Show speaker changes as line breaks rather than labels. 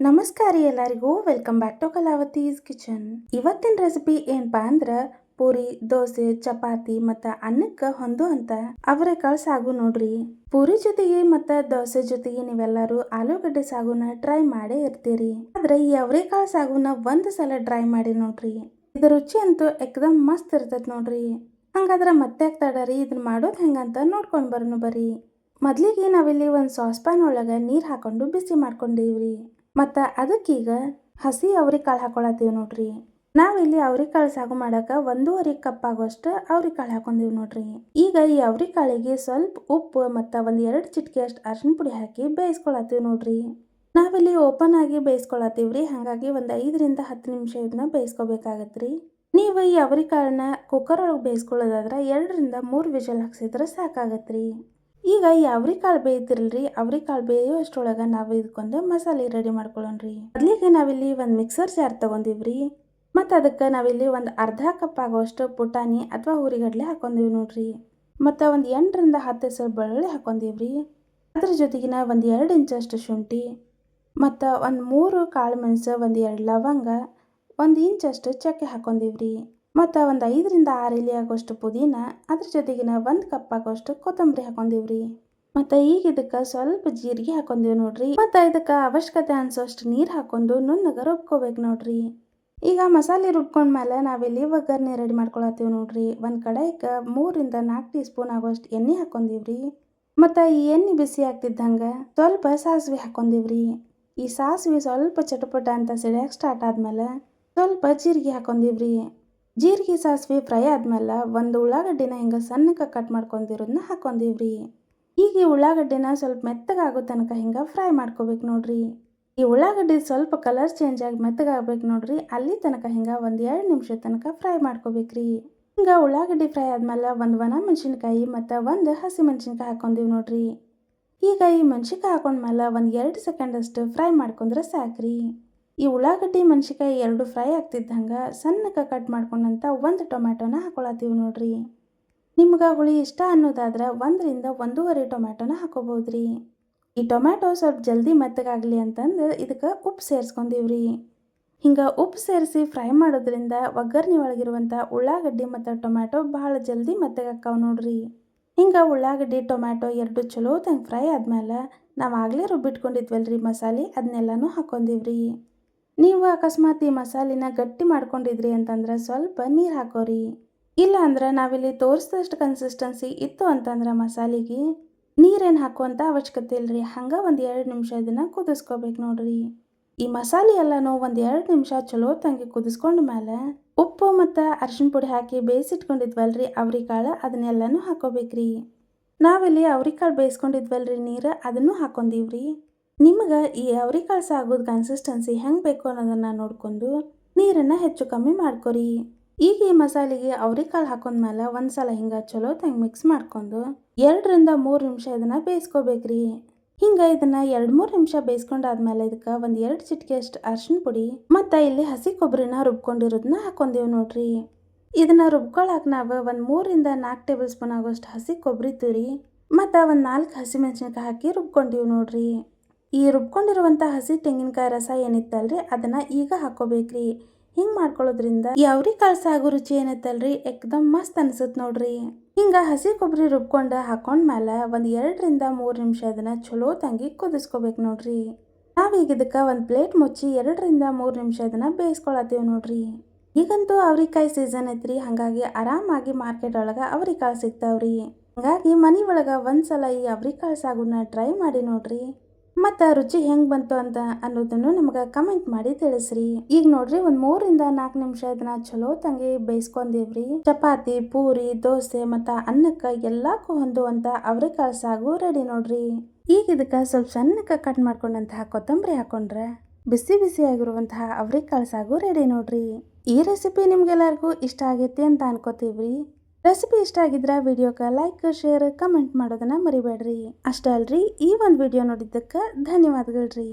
ನಮಸ್ಕಾರ ಎಲ್ಲರಿಗೂ. Welcome back to Kalavathi's kitchen ಇವತ್ತಿನ ರೆಸಿಪಿ ಏನಪ್ಪಾ ಅಂದ್ರೆ ಪೂರಿ, ದೋಸೆ, ಚಪಾತಿ ಮತ್ತ ಅನ್ನಕ್ಕ ಅವರ ಅವರೆಕಾಳು ಸಾಗು ನೋಡ್ರಿ. ಪೂರಿ ಜೊತೆಗೆ ಮತ್ತ ದೋಸೆ ಜೊತೆಗೆ ನೀವೆಲ್ಲರೂ ಆಲೂಗಡ್ಡೆ ಸಾಗುನ ಟ್ರೈ ಮಾಡೇ ಇರ್ತೀರಿ. ಆದ್ರೆ ಈ ಅವರೆಕಾಳು ಸಾಗುನ ಒಂದ್ ಸಲ ಟ್ರೈ ಮಾಡಿ ನೋಡ್ರಿ. ಇದ್ರ ರುಚಿ ಅಂತೂ ಎಕ್ದಮ್ ಮಸ್ತ್ ಇರ್ತೈತ್ ನೋಡ್ರಿ. ಹಂಗಾದ್ರ ಮತ್ತೆ ತಡರಿ? ಇದನ್ನ ಮಾಡೋದ್ ಹೆಂಗಂತ ನೋಡ್ಕೊಂಡು ಬರೋಣ ಬರೀ ಮೊದ್ಲಿಗೆ ನಾವಿಲ್ಲಿ ಒಂದು ಸಾಸ್ ಪ್ಯಾನ್ ಒಳಗೆ ನೀರು ಹಾಕೊಂಡು ಬಿಸಿ ಮಾಡ್ಕೊಂಡಿವ್ರಿ. ಮತ್ತು ಅದಕ್ಕೀಗ ಹಸಿ ಅವ್ರಿಕಾಳು ಹಾಕೊಳತ್ತೀವಿ ನೋಡ್ರಿ. ನಾವಿಲ್ಲಿ ಅವ್ರಿಕಾಳು ಸಾಗು ಮಾಡಕ್ಕೆ ಒಂದೂವರೆ ಕಪ್ ಆಗೋಷ್ಟು ಅವ್ರಿಕಾಳು ಹಾಕೊಂಡಿವಿ ನೋಡ್ರಿ. ಈಗ ಈ ಅವ್ರಿಕಾಳಿಗೆ ಸ್ವಲ್ಪ ಉಪ್ಪು ಮತ್ತು ಒಂದು ಎರಡು ಚಿಟಿಕೆ ಅಷ್ಟು ಅರ್ಶಿನ ಪುಡಿ ಹಾಕಿ ಬೇಯಿಸ್ಕೊಳತ್ತೀವಿ ನೋಡ್ರಿ. ನಾವಿಲ್ಲಿ ಓಪನ್ ಆಗಿ ಬೇಯಿಸ್ಕೊಳತ್ತೀವ್ರಿ. ಹಾಗಾಗಿ ಒಂದು ಐದರಿಂದ ಹತ್ತು ನಿಮಿಷ ಇದನ್ನ ಬೇಯಿಸ್ಕೊಬೇಕಾಗತ್ರಿ. ನೀವು ಈ ಅವರಿಕಾಳನ್ನ ಕುಕ್ಕರ್ ಒಳಗೆ ಬೇಯಿಸ್ಕೊಳ್ಳೋದಾದ್ರೆ ಎರಡರಿಂದ ಮೂರು ವಿಷಲ್ ಹಾಕ್ಸಿದ್ರೆ ಸಾಕಾಗತ್ರಿ. ಈಗ ಈ ಅವ್ರಿಕಾಳು ಬೇಯ್ತಿರಲ್ರಿ ಅವ್ರಿಕಾಳು ಬೇಯೋ ಅಷ್ಟೊಳಗೆ ನಾವು ಇದ್ಕೊಂಡು ಮಸಾಲೆ ರೆಡಿ ಮಾಡ್ಕೊಳ್ಳೋಣ್ರಿ ಮೊದಲಿಗೆ ನಾವಿಲ್ಲಿ ಒಂದು ಮಿಕ್ಸರ್ ಜಾರ್ ತಗೊಂಡಿವ್ರಿ, ಮತ್ತು ಅದಕ್ಕೆ ನಾವಿಲ್ಲಿ ಒಂದು ಅರ್ಧ ಕಪ್ ಆಗೋಷ್ಟು ಪುಟಾಣಿ ಅಥವಾ ಹುರಿಗಡ್ಲೆ ಹಾಕೊಂಡಿವಿ ನೋಡ್ರಿ. ಮತ್ತು ಒಂದು ಎಂಟರಿಂದ ಹತ್ತು ಹೆಸರು ಬೆಳ್ಳುಳ್ಳಿ ಹಾಕೊಂಡಿವ್ರಿ. ಅದ್ರ ಜೊತೆಗಿನ ಒಂದು ಎರಡು ಇಂಚಷ್ಟು ಶುಂಠಿ, ಮತ್ತು ಒಂದು ಮೂರು ಕಾಳು ಮೆಣಸು, ಒಂದು ಎರಡು ಲವಂಗ, ಒಂದು ಇಂಚಷ್ಟು ಚಕ್ಕೆ ಹಾಕೊಂಡಿವ್ರಿ. ಮತ್ತು ಒಂದು ಐದರಿಂದ ಆರು ಇಲಿ ಆಗೋಷ್ಟು ಪುದೀನ, ಅದ್ರ ಜೊತೆಗಿನ ಒಂದು ಕಪ್ ಆಗೋಷ್ಟು ಕೊತ್ತಂಬರಿ ಹಾಕೊಂಡಿವ್ರಿ ಮತ್ತು ಈಗ ಇದಕ್ಕೆ ಸ್ವಲ್ಪ ಜೀರಿಗೆ ಹಾಕೊಂಡಿವಿ ನೋಡ್ರಿ. ಮತ್ತು ಇದಕ್ಕೆ ಅವಶ್ಯಕತೆ ಅನ್ಸೋಷ್ಟು ನೀರು ಹಾಕೊಂಡು ನುಣ್ಣಗೆ ರುಬ್ಕೋಬೇಕು ನೋಡ್ರಿ. ಈಗ ಮಸಾಲೆ ರುಬ್ಕೊಂಡ್ಮೇಲೆ ನಾವಿಲ್ಲಿ ಒಗ್ಗರಣೆ ರೆಡಿ ಮಾಡ್ಕೊಳತ್ತೀವಿ ನೋಡ್ರಿ. ಒಂದು ಕಡಾಯಿಗೆ ಮೂರಿಂದ ನಾಲ್ಕು ಟೀ ಸ್ಪೂನ್ ಆಗೋಷ್ಟು ಎಣ್ಣೆ ಹಾಕೊಂಡಿವ್ರಿ ಮತ್ತು ಈ ಎಣ್ಣೆ ಬಿಸಿ ಆಗ್ತಿದ್ದಂಗೆ ಸ್ವಲ್ಪ ಸಾಸಿವೆ ಹಾಕೊಂಡಿವ್ರಿ ಈ ಸಾಸಿವೆ ಸ್ವಲ್ಪ ಚಟಪಟ ಅಂತ ಸಿಡಿಯಕ್ಕೆ ಸ್ಟಾರ್ಟ್ ಆದಮೇಲೆ ಸ್ವಲ್ಪ ಜೀರಿಗೆ ಹಾಕೊಂಡಿವ್ರಿ ಜೀರಿಗೆ ಸಾಸಿವೆ ಫ್ರೈ ಆದ್ಮೇಲೆ ಒಂದು ಉಳ್ಳಾಗಡ್ಡಿನ ಹಿಂಗೆ ಸಣ್ಣಕ್ಕೆ ಕಟ್ ಮಾಡ್ಕೊಂಡಿರೋದನ್ನ ಹಾಕೊಂಡಿವ್ರಿ ಈಗ ಈ ಉಳ್ಳಾಗಡ್ಡಿನ ಸ್ವಲ್ಪ ಮೆತ್ತಗಾಗೋ ತನಕ ಹಿಂಗೆ ಫ್ರೈ ಮಾಡ್ಕೋಬೇಕು ನೋಡ್ರಿ. ಈ ಉಳ್ಳಾಗಡ್ಡಿ ಸ್ವಲ್ಪ ಕಲರ್ ಚೇಂಜ್ ಆಗಿ ಮೆತ್ತಗಾಗ್ಬೇಕು ನೋಡ್ರಿ, ಅಲ್ಲಿ ತನಕ ಹಿಂಗೆ ಒಂದು ಎರಡು ನಿಮಿಷ ತನಕ ಫ್ರೈ ಮಾಡ್ಕೋಬೇಕ್ರಿ. ಹಿಂಗೆ ಉಳ್ಳಾಗಡ್ಡಿ ಫ್ರೈ ಆದ್ಮೇಲೆ ಒಂದು ಒಣ ಮೆಣಸಿನ್ಕಾಯಿ ಮತ್ತು ಒಂದು ಹಸಿ ಮೆಣಸಿನ್ಕಾಯಿ ಹಾಕೊಂಡಿವಿ ನೋಡ್ರಿ. ಈಗ ಈ ಮೆಣಸಿನ್ಕಾಯಿ ಹಾಕೊಂಡ್ಮೇಲೆ ಒಂದು ಎರಡು ಸೆಕೆಂಡಷ್ಟು ಫ್ರೈ ಮಾಡ್ಕೊಂಡ್ರೆ ಸಾಕ್ರಿ. ಈ ಉಳ್ಳಾಗಡ್ಡಿ ಮೆಣಸಿಕಾಯಿ ಎರಡು ಫ್ರೈ ಆಗ್ತಿದ್ದಂಗೆ ಸಣ್ಣಕ್ಕೆ ಕಟ್ ಮಾಡ್ಕೊಂಡಂಥ ಒಂದು ಟೊಮ್ಯಾಟೋನ ಹಾಕೊಳತ್ತೀವಿ ನೋಡ್ರಿ. ನಿಮ್ಗೆ ಹುಳಿ ಇಷ್ಟ ಅನ್ನೋದಾದ್ರೆ ಒಂದರಿಂದ ಒಂದೂವರೆ ಟೊಮ್ಯಾಟೋನ ಹಾಕೋಬೋದು ರೀ ಈ ಟೊಮ್ಯಾಟೊ ಸ್ವಲ್ಪ ಜಲ್ದಿ ಮೆತ್ತಗಾಗಲಿ ಅಂತಂದು ಇದಕ್ಕೆ ಉಪ್ಪು ಸೇರಿಸ್ಕೊಂಡಿವ್ರಿ. ಹಿಂಗೆ ಉಪ್ಪು ಸೇರಿಸಿ ಫ್ರೈ ಮಾಡೋದ್ರಿಂದ ಒಗ್ಗರಣೆ ಒಳಗಿರುವಂಥ ಉಳ್ಳಾಗಡ್ಡಿ ಮತ್ತು ಟೊಮ್ಯಾಟೊ ಭಾಳ ಜಲ್ದಿ ಮೆತ್ತಗಾಕಾವ್ ನೋಡ್ರಿ. ಹಿಂಗೆ ಉಳ್ಳಾಗಡ್ಡಿ, ಟೊಮ್ಯಾಟೊ ಎರಡು ಚಲೋ ತಂಗೆ ಫ್ರೈ ಆದಮೇಲೆ ನಾವು ಆಗಲೇ ರುಬ್ಬಿಟ್ಕೊಂಡಿದ್ವಲ್ರಿ ಮಸಾಲೆ ಅದನ್ನೆಲ್ಲನೂ ಹಾಕೊಂಡಿವ್ರಿ. ನೀವು ಅಕಸ್ಮಾತ್ ಈ ಮಸಾಲಿನ ಗಟ್ಟಿ ಮಾಡ್ಕೊಂಡಿದ್ರಿ ಅಂತಂದ್ರೆ ಸ್ವಲ್ಪ ನೀರು ಹಾಕೋರಿ. ಇಲ್ಲ ಅಂದ್ರೆ ನಾವಿಲ್ಲಿ ತೋರಿಸಿದಷ್ಟು ಕನ್ಸಿಸ್ಟೆನ್ಸಿ ಇತ್ತು ಅಂತಂದ್ರೆ ಮಸಾಲಿಗೆ ನೀರೇನು ಹಾಕುವಂಥ ಅವಶ್ಯಕತೆ ಇಲ್ಲರಿ ಹಂಗೆ ಒಂದು ಎರಡು ನಿಮಿಷ ಇದನ್ನು ಕುದಿಸ್ಕೋಬೇಕು ನೋಡ್ರಿ. ಈ ಮಸಾಲೆ ಎಲ್ಲನೂ ಒಂದು ಎರಡು ನಿಮಿಷ ಚಲೋ ತಂಗಿ ಕುದಿಸ್ಕೊಂಡ ಮೇಲೆ ಉಪ್ಪು ಮತ್ತು ಅರಿಶಿನ ಪುಡಿ ಹಾಕಿ ಬೇಯಿಸಿಟ್ಕೊಂಡಿದ್ವಲ್ರಿ ಅವ್ರಿಕಾಳು ಅದನ್ನೆಲ್ಲನೂ ಹಾಕೋಬೇಕ್ರಿ. ನಾವಿಲ್ಲಿ ಅವ್ರಿಕಾಳು ಬೇಯಿಸ್ಕೊಂಡಿದ್ವಲ್ರಿ ನೀರು ಅದನ್ನು ಹಾಕೊಂಡಿವ್ರಿ. ನಿಮ್ಗೆ ಈ ಅವರಿಕಾಳು ಸಾಗೋದು ಕನ್ಸಿಸ್ಟೆನ್ಸಿ ಹೆಂಗೆ ಬೇಕು ಅನ್ನೋದನ್ನು ನೋಡ್ಕೊಂಡು ನೀರನ್ನು ಹೆಚ್ಚು ಕಮ್ಮಿ ಮಾಡ್ಕೊರಿ. ಈಗ ಈ ಮಸಾಲೆಗೆ ಅವ್ರಿಕಾಳು ಹಾಕೊಂಡ್ಮೇಲೆ ಒಂದು ಸಲ ಹಿಂಗೆ ಚಲೋ ತಂಗೆ ಮಿಕ್ಸ್ ಮಾಡ್ಕೊಂಡು ಎರಡರಿಂದ ಮೂರು ನಿಮಿಷ ಇದನ್ನು ಬೇಯಿಸ್ಕೋಬೇಕ್ರಿ. ಹಿಂಗೆ ಇದನ್ನು ಎರಡು ಮೂರು ನಿಮಿಷ ಬೇಯಿಸ್ಕೊಂಡಾದ್ಮೇಲೆ ಇದಕ್ಕೆ ಒಂದು ಎರಡು ಚಿಟಿಕೆ ಅಷ್ಟು ಅರ್ಶಿನ ಪುಡಿ ಮತ್ತು ಇಲ್ಲಿ ಹಸಿ ಕೊಬ್ಬರಿನ ರುಬ್ಕೊಂಡಿರೋದನ್ನ ಹಾಕೊಂಡೇವು ನೋಡ್ರಿ. ಇದನ್ನು ರುಬ್ಕೊಳಕ್ಕೆ ನಾವು ಒಂದು ಮೂರಿಂದ ನಾಲ್ಕು ಟೇಬಲ್ ಸ್ಪೂನ್ ಆಗೋಷ್ಟು ಹಸಿ ಕೊಬ್ಬರಿ ತುರಿ ಮತ್ತು ಒಂದು ನಾಲ್ಕು ಹಸಿ ಮೆಣಸಿನ್ಕಾಯಿ ಹಾಕಿ ರುಬ್ಕೊಂಡಿವಿ ನೋಡ್ರಿ. ಈ ರುಬ್ಕೊಂಡಿರುವಂಥ ಹಸಿ ತೆಂಗಿನಕಾಯಿ ರಸ ಏನಿತ್ತಲ್ರಿ? ಅದನ್ನ ಈಗ ಹಾಕೋಬೇಕ್ರಿ. ಹಿಂಗೆ ಮಾಡ್ಕೊಳ್ಳೋದ್ರಿಂದ ಈ ಅವ್ರಿಕಾಳು ಸಾಗು ರುಚಿ ಏನೈತಲ್ರಿ ಎಕ್ದಮ್ ಮಸ್ತ್ ಅನ್ಸುತ್ತೆ ನೋಡ್ರಿ. ಹಿಂಗ ಹಸಿ ಕೊಬ್ಬರಿ ರುಬ್ಕೊಂಡ ಹಾಕೊಂಡ್ಮೇಲೆ ಒಂದು ಎರಡರಿಂದ ಮೂರು ನಿಮಿಷ ಅದನ್ನ ಚಲೋ ತಂಗಿ ಕುದಿಸ್ಕೋಬೇಕು ನೋಡ್ರಿ. ನಾವೀಗ ಇದಕ್ಕೆ ಒಂದು ಪ್ಲೇಟ್ ಮುಚ್ಚಿ ಎರಡರಿಂದ ಮೂರು ನಿಮಿಷ ಅದನ್ನ ಬೇಯಿಸ್ಕೊಳತ್ತೀವಿ ನೋಡ್ರಿ. ಈಗಂತೂ ಅವ್ರಿಕಾಯಿ ಸೀಸನ್ ಐತ್ರಿ, ಹಾಗಾಗಿ ಆರಾಮಾಗಿ ಮಾರ್ಕೆಟ್ ಒಳಗೆ ಅವ್ರಿಕಾಳು ಸಿಗ್ತಾವ್ರಿ. ಹಾಗಾಗಿ ಮನೆ ಒಳಗೆ ಒಂದ್ಸಲ ಈ ಅವ್ರಿಕಾಳು ಸಾಗುನ ಟ್ರೈ ಮಾಡಿ ನೋಡ್ರಿ. ಮತ್ತು ರುಚಿ ಹೆಂಗೆ ಬಂತು ಅಂತ ಅನ್ನೋದನ್ನು ನಮಗೆ ಕಮೆಂಟ್ ಮಾಡಿ ತಿಳಿಸ್ರಿ. ಈಗ ನೋಡ್ರಿ ಒಂದು ಮೂರಿಂದ ನಾಲ್ಕು ನಿಮಿಷ ಇದನ್ನ ಚಲೋ ತಂಗಿ ಬೇಯಿಸ್ಕೊಂಡಿವ್ರಿ. ಚಪಾತಿ, ಪೂರಿ, ದೋಸೆ ಮತ್ತು ಅನ್ನಕ್ಕೆ ಎಲ್ಲಕ್ಕೂ ಹೊಂದುವಂತ ಅವರೆಕಾಳು ಸಾಗು ರೆಡಿ ನೋಡ್ರಿ. ಈಗ ಇದಕ್ಕೆ ಸ್ವಲ್ಪ ಸಣ್ಣಕ್ಕೆ ಕಟ್ ಮಾಡ್ಕೊಂಡಂತಹ ಕೊತ್ತಂಬರಿ ಹಾಕೊಂಡ್ರೆ ಬಿಸಿ ಬಿಸಿ ಆಗಿರುವಂತಹ ಅವರೆಕಾಳು ಸಾಗು ರೆಡಿ ನೋಡ್ರಿ. ಈ ರೆಸಿಪಿ ನಿಮ್ಗೆಲ್ಲರಿಗೂ ಇಷ್ಟ ಆಗೈತಿ ಅಂತ ಅನ್ಕೋತೀವ್ರಿ. ರೆಸಿಪಿ ಇಷ್ಟ ಆಗಿದ್ರೆ ವಿಡಿಯೋಕ್ಕೆ ಲೈಕ್, ಶೇರ್, ಕಮೆಂಟ್ ಮಾಡೋದನ್ನ ಮರಿಬೇಡ್ರಿ. ಅಷ್ಟೇ ಅಲ್ರಿ, ಈ ಒಂದು ವಿಡಿಯೋ ನೋಡಿದ್ದಕ್ಕೆ ಧನ್ಯವಾದಗಳ್ರಿ.